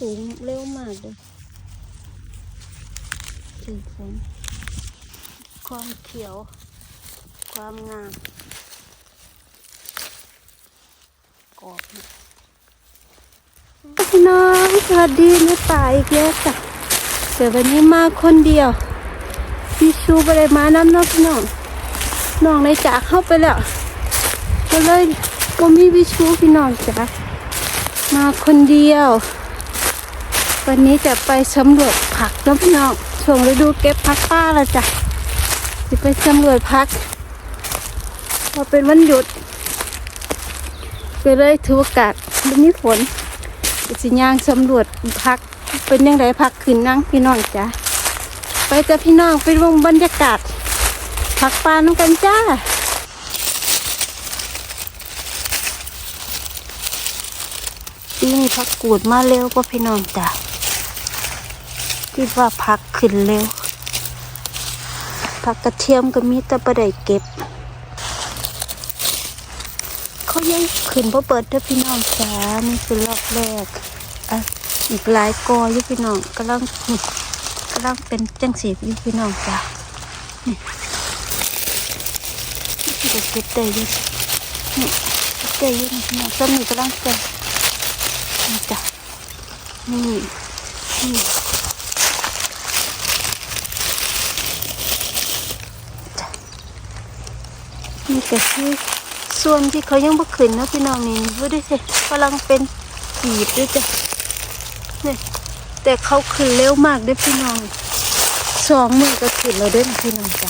สูงเร็วมากเลยถึงฝนความเขียว ความงามกรอบพี่น้องสวัสดีแม่ป่าอีกแล้วจ้ะแต่วันนี้มาคนเดียว พี่ชูไปเลยมาน้ำน้องน้องน้องในจากเข้าไปแล้วก็เลยก็มีพี่ชูพี่น้องจ้ะมาคนเดียว วันนี้จะไปสำรวจผักน้องพี่น้องช่วงฤดูเก็บผักป้าและจ้ะจะไปสำรวจผักพอเป็นวันหยุดก็เลยถือโอกาสไม่มีฝนสิย่างสำรวจผักเป็นยังไงผักขึ้นนั่งพี่น้องจ้ะไปจะพี่น้องไปลงบรรยากาศผักปลาน้ำกันจ้าปีนี้พักกูดมาเร็วกว่าพี่น้องจ้ะ คิดว่าพักขึ้นเร็วผักกระเทียมก็มีแต่ประไดเก็บ เขายังขึ้นเพเปิดเด้อพี่น้องจ้านี่คือรอบแรกอะอีกหลายกออยู่พี่น้องกำลังกำลังเป็นจังสีอยู่พี่น้องจ้านี่นี่จะเก็บได้ยังนี่เก็บได้ยังพี่น้องต้นนี้กำลังเป็นนี่จ้ะนี่นี่จ้ะ นี่ก็คือส่วนที่เขายังบ่ขึ้นเนาะพี่น้องนี่ดูดิสิกำลังเป็นขีดด้วยจ้ะเนี่ยแต่เขาขึ้นเร็วมากด้วยพี่น้องสองมือก็ขึ้นแล้วเด้อพี่น้องจ้ะ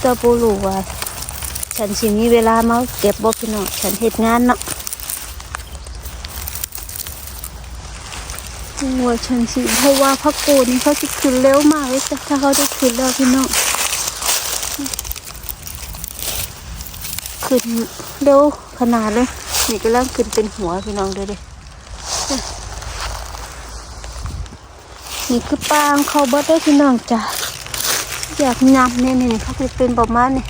แต่บ่รู้ว่า ฉันสิมีเวลามาเก็บบ่พี่น้องฉันเฮ็ดงานเนาะหัวฉันสิเพราะว่าพักโกนี่เขาจะขึ้นเร็วมากเลยจ้ะถ้าเขาได้ขึ้นแล้วพี่น้อง ขึ้นเร็วขนาดเลย นี่ก็เริ่มขึ้นเป็นหัวพี่น้องเด้อเด้นี่คือปางเขาเบิดได้พี่น้องจ้ะอยากยำเนี่ยนี่เขาจะเป็นประมาณนี้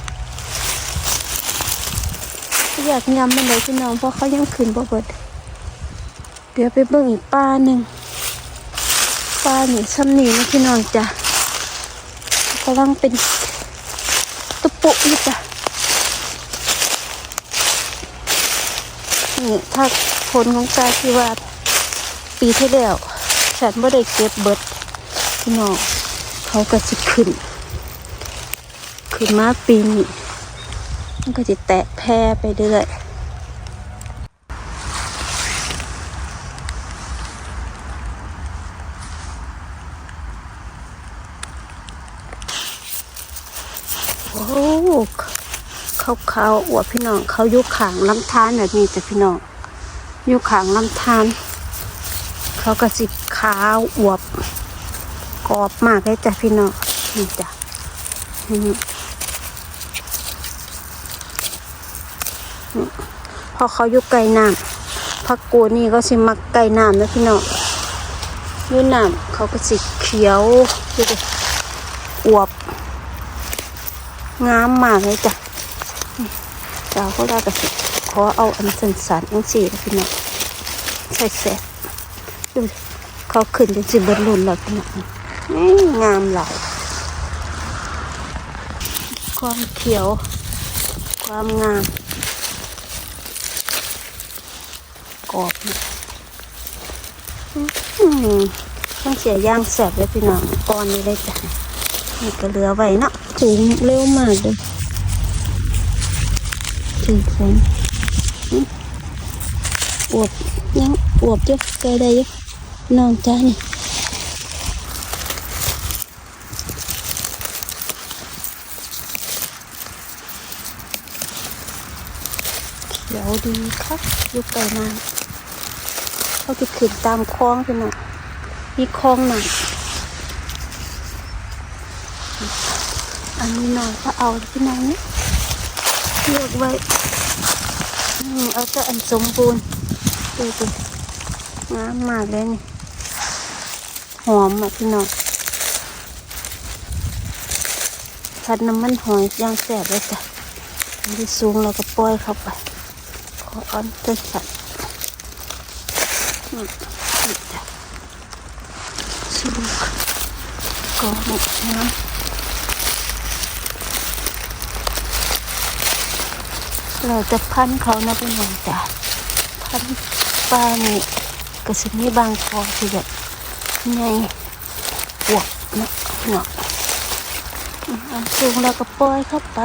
อยากยำมันเลยพี่น้องเพราะเขายังขึ้นบ่เบิดเดี๋ยวไปเบิ่งอีกป้าหนึ่งปลาหนึ่งซ้ำนี่นะพี่น้องจ้ะกำลังเป็นตะปุอยู่จ้ะ นี่ถ้าผลของกายที่ว่าปีที่แล้วฉันไม่ได้เก็บเบิดพี่น้องเขาก็จะขึ้น ขึ้นมาปีนี้มันก็จะแตะแพร่ไปเรื่อยโอ้ ขาเขาอวดพี่น้องเขายุขางลำธารแบบนี้จ้ะพี่น้องยุขางลำธารเขาก็สิบขาวอวบกรอบมากเลยจ้ะพี่น้องนี่จ้ะพอเขาอยุไก่น้ำพักกูนี่ก็สิมักไก่น้ำนะพี่น้องอยูน้ำเขาก็สิเขียวดูดิอวบงามมากเลยจ้ะ นี่เจ้าเขาได้กระสิขอเอาอันสันสันอันสี่พี่น้องใส่แสบดูเขาขึ้นจนสิบรรลุนแล้วพี่น้องงามหลายความเขียว ความงามกรอบเนี่ยอืมต้องเสียย่างแสบเลยพี่น้องก้อนนี้เลยจ้ะนี่ก็เหลือไว้เนาะสูงเร็วมากเลย ถึงฝนอวบยังอวบเยอะเกยได้เยอะน้องจ้านี่เขียวดีครับยู่ไกลมาเขาจะขึ้นตามคลองพี่น้องมีคลองหนักอันนี้หน่อยก็เอาที่ไหนนี่ย เลือกไว้อืมเอาแต่อันสมบูรณ์ดูดิงามมากเลยนี่หอมอะพี่น้องผัดน้ำมันหอยย่างแสบเลยจ้ะนี่สูงเราก็ปล่อยเข้าไปขอเอันเต้นสัตว์อืมนี่จ้ะชิลูกกองน้ำ เราจะพันเขานะเป็นอย่งจ้ะพันปลานี่กระสุนนี่บางคอที่แบบไงปวกเนาะเนาะอันสูงแล้วก็ปล่อยเข้าไป